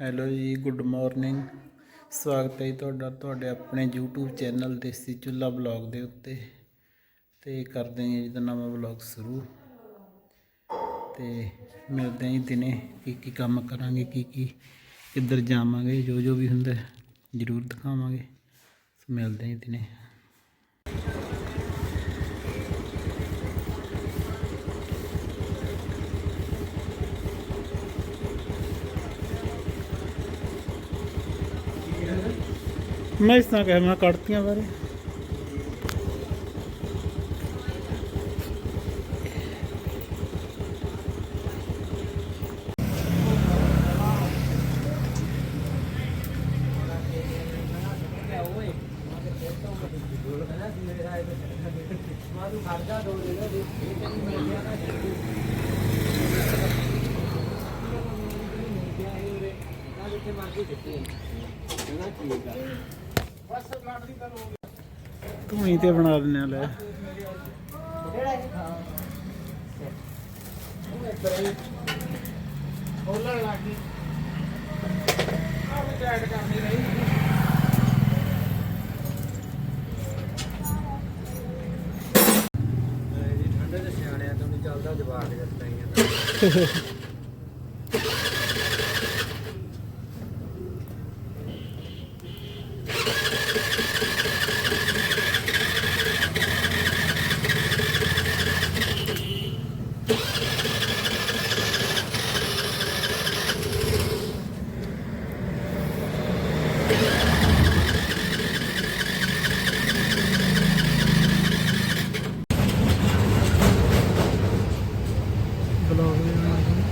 Hello ਜੀ, good morning. ਸਵਾਗਤ ਹੈ ਜੀ ਤੁਹਾਡਾ, ਤੁਹਾਡੇ ਆਪਣੇ YouTube ਚੈਨਲ ਦੇਸੀ ਚੁੱਲਾ ਬਲੌਗ ਦੇ ਉੱਤੇ। ਤੇ ਕਰਦੇ ਹਾਂ ਜੀ ਦਾ ਨਵਾਂ ਬਲੌਗ ਸ਼ੁਰੂ। ਤੇ ਮਿਲਦੇ ਹਾਂ ਜੀ ਦਿਨੇ, ਕੀ ਕੀ ਕੰਮ ਕਰਾਂਗੇ, ਕੀ ਕੀ ਕਿੱਧਰ ਜਾਵਾਂਗੇ, ਜੋ ਜੋ ਵੀ ਹੁੰਦਾ, ਜ਼ਰੂਰ ਦਿਖਾਵਾਂਗੇ। ਸੋ ਮਿਲਦੇ ਹਾਂ ਜੀ ਦਿਨੇ। ਮੈਂ ਇਸ ਤਰ੍ਹਾਂ ਕਹਿ ਮੈਂ ਕੱਢਤੀਆਂ ਬਾਰੇ। ਤੂੰ ਹੀ ਤੇ ਬਣਾ ਲੈਣੇ ਲੈ। ਠੰਡੇ ਦੇ ਸਿਆਣਿਆਂ ਤੋਂ ਨਹੀਂ ਚੱਲਦਾ ਜਵਾਕ ਜੱਟਾਂ ਹੀ ਬਲੌਗ ਵੀ ਬਣਾ ਲਈ।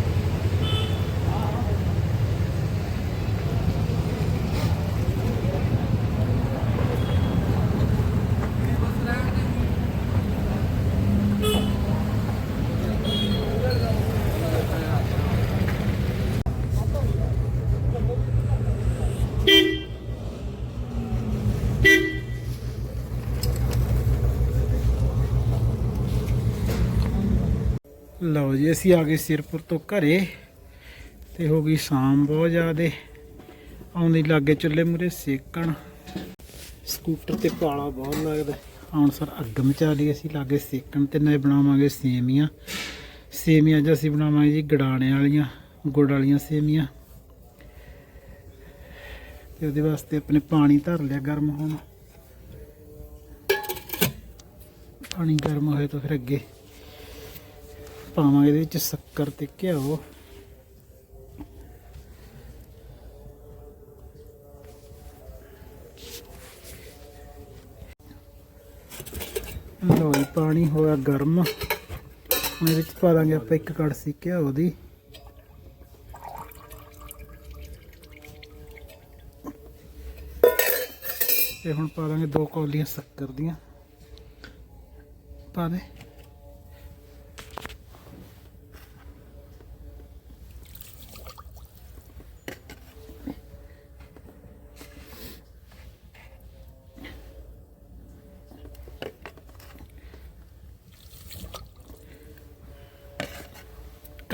ਲਓ ਜੀ, ਅਸੀਂ ਆ ਗਏ ਸਿਰਪੁਰ ਤੋਂ ਘਰੇ ਤੇ ਹੋ ਗਈ ਸ਼ਾਮ ਬਹੁਤ ਜ਼ਿਆਦੇ। ਆਉਂਦੀ ਲਾਗੇ ਚੁੱਲ੍ਹੇ ਮੂਰੇ ਸੇਕਣ। ਸਕੂਟਰ ਤੇ ਪਾਲਾ ਬਹੁਤ ਲੱਗਦਾ। ਹੁਣ ਸਰ ਅੱਗ ਮਚਾ ਲਈ ਅਸੀਂ, ਲਾਗੇ ਸੇਕਣ ਤੇ ਨਾਲੇ ਬਣਾਵਾਂਗੇ ਸੇਮੀਆਂ। ਸੇਮੀਆਂ ਅੱਜ ਅਸੀਂ ਬਣਾਵਾਂਗੇ ਜੀ ਗੜਾਣੇ ਵਾਲੀਆਂ, ਗੁੜ ਵਾਲੀਆਂ ਸੇਮੀਆਂ। ਤੇ ਉਹਦੇ ਵਾਸਤੇ ਆਪਣੇ ਪਾਣੀ ਧਰ ਲਿਆ ਗਰਮ ਹੋਣ। ਪਾਣੀ ਗਰਮ ਹੋਏ ਤਾਂ ਫਿਰ ਅੱਗੇ ਪਾਵਾਂਗੇ ਇਹਦੇ ਵਿੱਚ ਸ਼ੱਕਰ ਤੇ ਘਿਓ। ਲਓ ਪਾਣੀ ਹੋਇਆ ਗਰਮ। ਹੁਣ ਇਹਦੇ ਵਿੱਚ ਪਾ ਦਾਂਗੇ ਆਪਾਂ ਇੱਕ ਕੜਸੀ ਘਿਓ ਦੀ। ਤੇ ਹੁਣ ਪਾ ਦਾਂਗੇ ਦੋ ਕੌਲੀਆਂ ਸ਼ੱਕਰ ਦੀਆਂ। ਪਾ ਦੇ।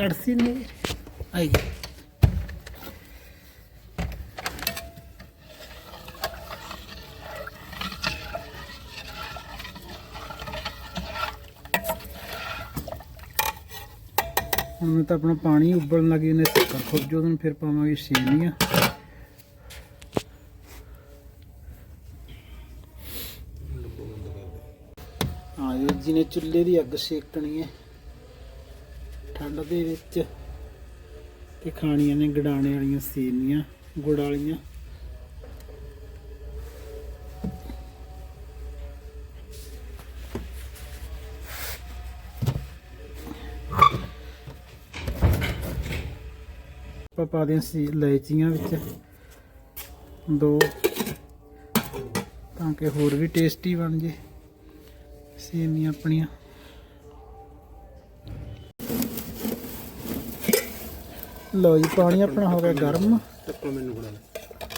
ਕੜਛੀ ਨੇ। ਹੁਣ ਤਾਂ ਆਪਣਾ ਪਾਣੀ ਉਬਲਣ ਲੱਗ ਨੇ ਸ਼ੱਕਰ ਖੁਰ ਜੋ ਫਿਰ ਪਾਵਾਂਗੇ ਸੇਮੀਆਂ ਹਾਂ ਜੀ ਜਿਹਨੇ ਚੁੱਲ੍ਹੇ ਦੀ ਅੱਗ ਸੇਕਣੀ ਹੈ। ਠੰਡ ਦੇ ਵਿੱਚ ਤੇ ਖਾਣੀਆਂ ਨੇ ਗੜਾਣੇ ਵਾਲੀਆਂ ਸੇਮੀਆਂ, ਗੁੜ ਵਾਲੀਆਂ। ਆਪਾਂ ਪਾ ਦਿਆਂ ਸੀ ਇਲਾਇਚੀਆਂ ਵਿੱਚ। ਦੋ, ਤਾਂ ਕਿ ਹੋਰ ਵੀ ਟੇਸਟੀ ਬਣ ਜੇ। ਸੇਮੀਆਂ ਆਪਣੀਆਂ। ਲਓ ਜੀ ਪਾਣੀ ਆਪਣਾ ਹੋ ਗਿਆ ਗਰਮ। ਮੈਨੂੰ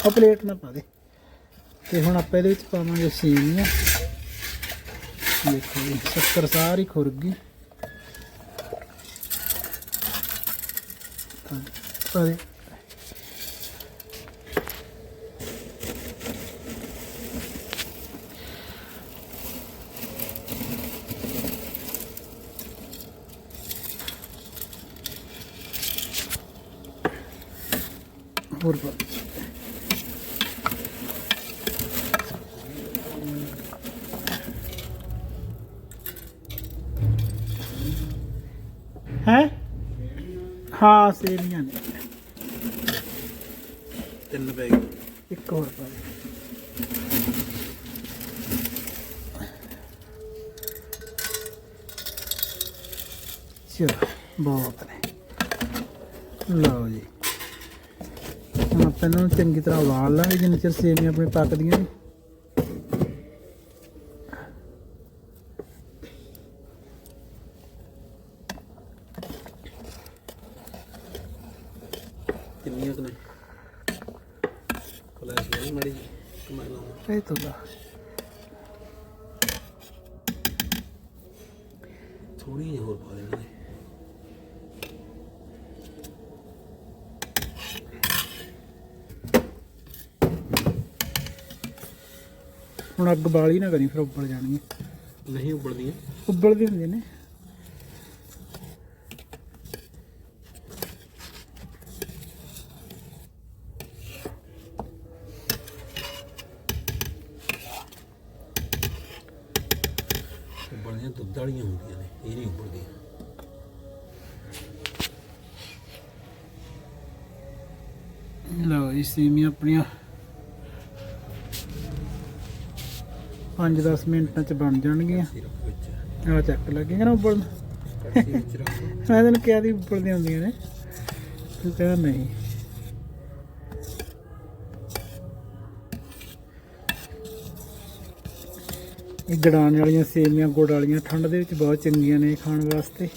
ਆ ਪਲੇਟ ਨਾ ਪਾ ਦੇ। ਤੇ ਹੁਣ ਆਪਾਂ ਇਹਦੇ ਵਿੱਚ ਪਾਵਾਂਗੇ ਸੇਮੀਆਂ। ਦੇਖੋ ਜੀ ਸ਼ੱਕਰ ਸਾਰੀ ਖੁਰ ਗਈ। ਪਾ ਦੇ ਹੋਰ ਪਾ ਹੈ? ਹਾਂ ਸੇਮੀਆਂ ਨੇ। ਤਿੰਨ ਪੈ ਗਏ। ਇੱਕ ਹੋਰ ਪਾ ਚਲੋ ਬਹੁਤ ਨੇ। ਲਓ ਜੀ। ਆਪਾਂ ਇਹਨਾਂ ਨੂੰ ਚੰਗੀ ਤਰ੍ਹਾਂ ਉਬਾਲ ਲਾਂਗੇ ਜਿੰਨੇ ਚਿਰ ਸੇਵੀਆਂ ਆਪਣੇ ਪੱਕਦੀਆਂ ਨੇ। ਕਿੰਨੀਆਂ ਕੁ ਨੇ? ਫਲੈਸ਼ ਵਾਲੀ ਮੜੀ ਕਮਾਈ ਲਾਉਣਾ। ਇਹ ਤੋਂ ਦਾ ਥੋੜੀ ਜਿਹੀ ਹੋਰ ਪਾ ਦੇਣਾ ਹੁਣ ਅੱਗ ਬਾਲੀ ਨਾ ਕਰੀ ਫਿਰ ਉੱਬਲ ਜਾਣਗੇ ਨਹੀਂ ਉਬਲਦੀਆਂ। ਉੱਬਲਦੇ ਹੁੰਦੇ ਨੇ। ਉਬਲਦੀਆਂ ਦੁੱਧ ਵਾਲੀਆਂ ਹੁੰਦੀਆਂ ਨੇ ਇਹ ਨਹੀਂ ਉਬਲਦੀਆਂ। ਲਓ ਜੀ ਸੇਮੀਆਂ ਆਪਣੀਆਂ 5-10 ਮਿੰਟਾਂ ਚ ਬਣ ਜਾਣਗੀਆਂ। ਸਿਰਫ ਆ ਚੱਕ ਲੱਗੇਗਾ ਨਾ। ਉੱਬਲਣ ਮੈਂ ਤੈਨੂੰ ਕਿਹਾ ਦੀ ਉੱਬਲਦੀਆਂ ਹੁੰਦੀਆਂ ਨੇ। ਤੂੰ ਕਹਿੰਦਾ ਨਹੀਂ। ਇਹ ਗੜਾਣ ਵਾਲੀਆਂ ਸੇਮੀਆਂ ਗੁੜ ਵਾਲੀਆਂ ਠੰਡ ਦੇ ਵਿੱਚ ਬਹੁਤ ਚੰਗੀਆਂ ਨੇ ਖਾਣ ਵਾਸਤੇ।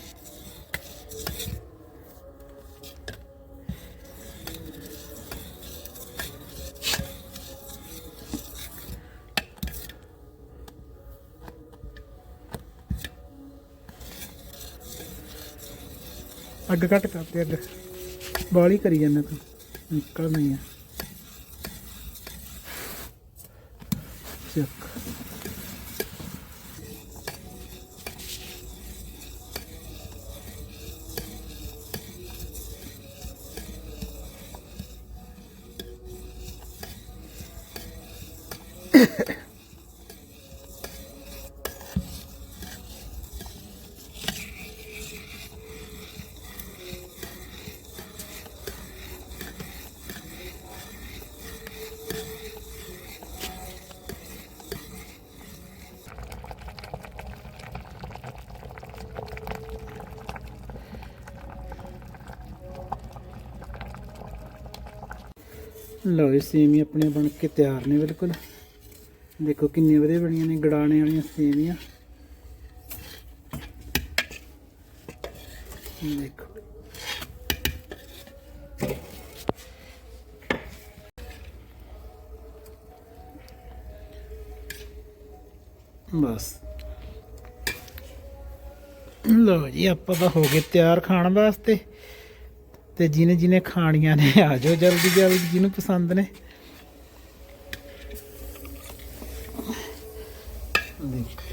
ਅੱਗ ਘੱਟ ਕਰਤੇ ਅੱਗ। ਬਾਲੀ ਕਰੀ ਜਾਂਦਾ ਤੂੰ। ਨਿਕਲ ਨਹੀਂ ਆ। ਚੱਕ। ਲਓ ਜੀ ਸੇਮੀਆਂ ਆਪਣੀਆਂ ਬਣ ਕੇ ਤਿਆਰ ਨੇ ਬਿਲਕੁਲ। ਦੇਖੋ ਕਿੰਨੀ ਵਧੀਆ ਬਣੀਆਂ ਨੇ, ਗੜਾਣੇ ਵਾਲੀਆਂ ਸੇਮੀਆਂ। ਦੇਖੋ। ਬਸ। ਲਓ ਜੀ, ਆਪਾਂ ਤਾਂ ਹੋ ਗਏ ਤਿਆਰ ਖਾਣ ਵਾਸਤੇ। ਤੇ ਜਿਹਨੇ ਜਿਹਨੇ ਖਾਣੀਆਂ ਨੇ, ਆ ਜਾਓ ਜਲਦੀ ਜਲਦੀ, ਜਿਹਨੂੰ ਪਸੰਦ ਨੇ। ਦੇਖੋ।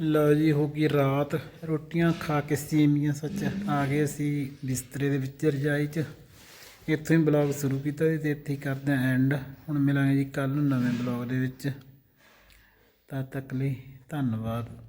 ਲਓ ਜੀ, ਹੋ ਗਈ ਰਾਤ। ਰੋਟੀਆਂ ਖਾ ਕੇ ਸੇਮੀਆਂ ਸੱਚ ਆ ਗਏ ਅਸੀਂ ਬਿਸਤਰੇ ਦੇ ਵਿੱਚ ਰਜਾਈ 'ਚ। ਇੱਥੋਂ ਹੀ ਬਲੌਗ ਸ਼ੁਰੂ ਕੀਤਾ ਸੀ ਤੇ ਇੱਥੇ ਹੀ ਕਰਦੇ ਹਾਂ ਐਂਡ ਹੁਣ ਮਿਲਾਂਗੇ ਜੀ ਕੱਲ ਨੂੰ ਨਵੇਂ ਬਲੌਗ ਦੇ ਵਿੱਚ। ਤਦ ਤੱਕ ਲਈ ਧੰਨਵਾਦ।